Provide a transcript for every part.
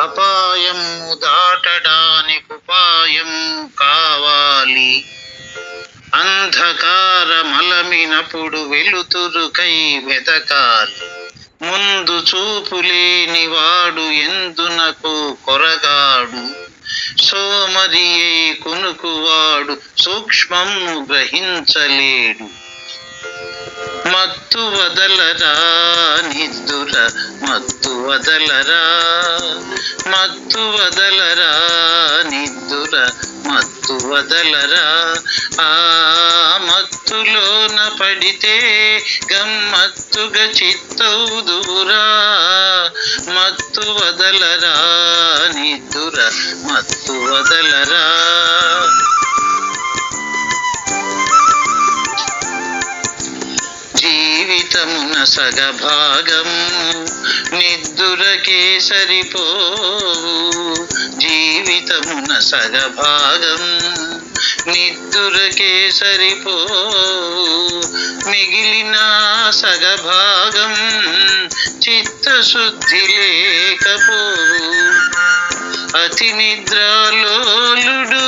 అపాయం దాటడానికి ఉపాయం కావాలి. అంధకారమలమినప్పుడు వెలుతురుకై వెతకాలి ముందు చూపు లేని వాడు ఎందునకు కొరగాడు. సోమరియే కునుకువాడు సూక్ష్మము గ్రహించలేడు. మత్తు వదలరా నిద్దుర మత్తు వదలరా. మత్తు వదలరా నిద్దుర మత్తు వదలరా. ఆ మత్తులోన పడితే గమ్మత్తుగా చిత్తవుదురా మత్తు వదలరా నిద్దుర మత్తు వదలరా. జీవితమున సగభాగం నిద్దురకే సరిపోవు జీవితమున సగభాగం నిద్దురకే సరిపోవు మిగిలిన సగభాగం చిత్తశుద్ధి లేకపోవు అతి నిద్రలోలుడు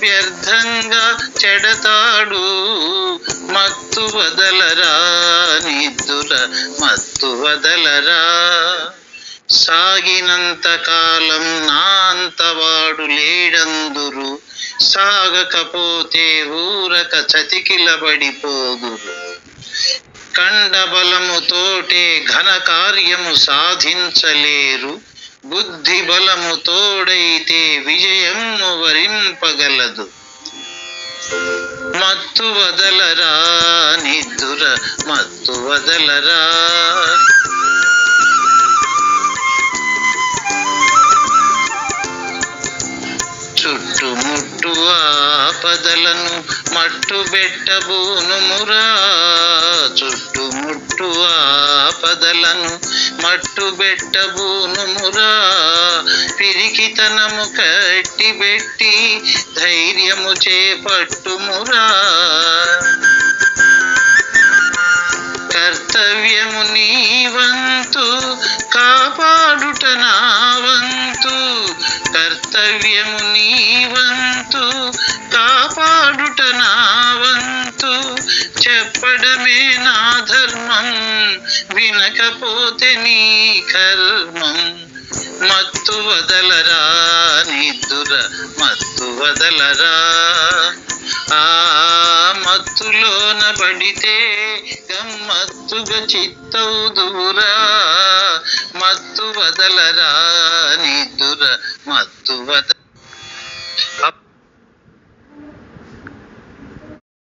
వ్యర్థంగా చెడతాడు. మత్తు వదలరా నిద్దుర మత్తు వదలరా. సాగినంత కాలం నా అంతవాడు లేడందురు. సాగకపోతే ఊరక చతికిలబడిపోదురు. కండబలముతోటే ఘన కార్యము సాధించలేరు. బుద్ధి బలము తోడైతే విజయము వరింపగలదు మత్తు వదలరా నిద్దుర మత్తు వదలరా. చుట్టుముట్టు ఆపదలను మట్టు పెట్టబూనుమురా చుట్టుముట్టు ఆ మట్టు పెట్టబూనుమురా పిరికితనము కట్టి పెట్టి ధైర్యము చేపట్టుమురా. కర్తవ్యము నీ వంతు కాపాడుటనా వినకపోతే నీ కర్మం మత్తు వదలరా నిద్దుర మత్తు వదలరా ఆ మత్తులోన పడితే గమ్మత్తుగా చిత్తవుదురా మత్తు వదలరా నిద్దుర మత్తు వద